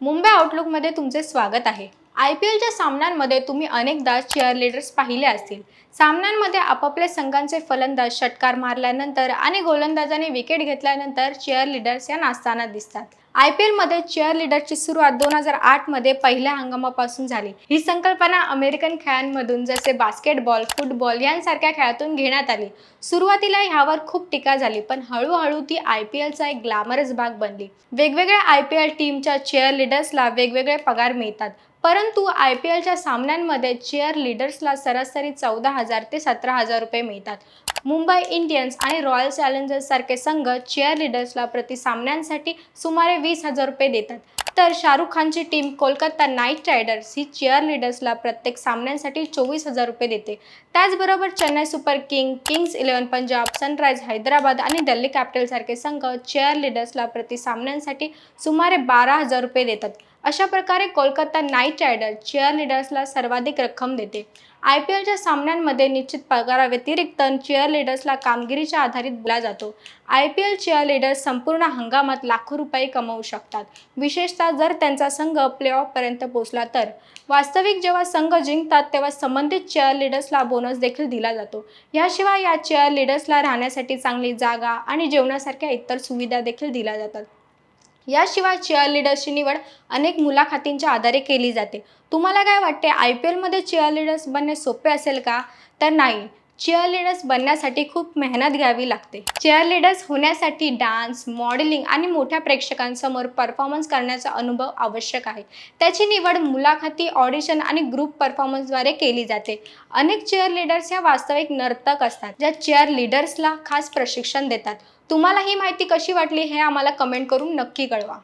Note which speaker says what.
Speaker 1: मुंबई आउटलुकमध्ये तुमचे स्वागत आहे. आय पी एलच्या सामन्यांमध्ये तुम्ही अनेकदा चेअर लिडर्स पाहिले असतील. सामन्यांमध्ये आपापल्या संघांचे फलंदाज षटकार मारल्यानंतर आणि गोलंदाजाने विकेट घेतल्यानंतर चेअर लिडर्स या नाचताना दिसतात. आय पी एलमध्ये चेअर लिडरची सुरुवात दोन हजार आठमध्ये पहिल्या हंगामापासून झाली. ही संकल्पना अमेरिकन खेळांमधून जसे बास्केटबॉल फुटबॉल यांसारख्या खेळातून घेण्यात आली. सुरुवातीला ह्यावर खूप टीका झाली पण हळूहळू ती आय पी एलचा एक ग्लॅमरस भाग बनली. वेगवेगळ्या आय पी एल टीमच्या चेअर लिडर्सला वेगवेगळे पगार मिळतात. परंतु आय पी एलच्या सामन्यांमध्ये चेअर लिडर्सला सरासरी चौदा हजार ते सतरा हजार रुपये मिळतात. मुंबई इंडियन्स आणि रॉयल चॅलेंजर्स सारखे संघ चेअर लिडर्सला प्रति सामन्यांसाठी सुमारे वीस हजार रुपये देतात. तर शाहरुख खानची टीम कोलकाता नाईट रायडर्स ही चेअर लिडर्सला प्रत्येक सामन्यांसाठी चोवीस हजार रुपये देते. त्याचबरोबर Chennai Super King Kings Eleven Punjab Sunrisers Hyderabad आणि दिल्ली कॅपिटलसारखे संघ चेअर लिडर्सला प्रति सामन्यांसाठी सुमारे बारा हजार रुपये देतात. अशा प्रकारे कोलकाता नाईट रायडर चेअरलिडर्सला सर्वाधिक रक्कम देते. आय पी एलच्या सामन्यांमध्ये निश्चित पगाराव्यतिरिक्त चेअरलिडर्सला कामगिरीच्या आधारित दिला जातो. आय पी एल चेअरलिडर्स संपूर्ण हंगामात लाखो रुपये कमवू शकतात. विशेषतः जर त्यांचा संघ प्लेऑफपर्यंत पोहोचला तर. वास्तविक जेव्हा संघ जिंकतात तेव्हा संबंधित चेअरलिडर्सला बोनस देखील दिला जातो. याशिवाय या चेअरलिडर्सला राहण्यासाठी चांगली जागा आणि जेवणासारख्या इतर सुविधा देखील दिल्या जातात. याशिवाय चेअरलिडर्सची निवड अनेक मुलाखतींच्या आधारे केली जाते. तुम्हाला काय वाटते? आय पी एलमध्ये चेअरलिडर्स बनणे सोपे असेल का? तर नाही. चेअरलिडर्स बनण्यासाठी खूप मेहनत घ्यावी लागते. चेअरलिडर्स होण्यासाठी डान्स मॉडेलिंग आणि मोठ्या प्रेक्षकांसमोर परफॉर्मन्स करण्याचा अनुभव आवश्यक आहे. त्याची निवड मुलाखती ऑडिशन आणि ग्रुप परफॉर्मन्सद्वारे केली जाते. अनेक चेअरलिडर्स ह्या वास्तविक नर्तक असतात ज्या चेअरलिडर्सला खास प्रशिक्षण देतात. तुम्हाला ही माहिती कशी वाटली हे आम्हाला कमेंट करून नक्की कळवा.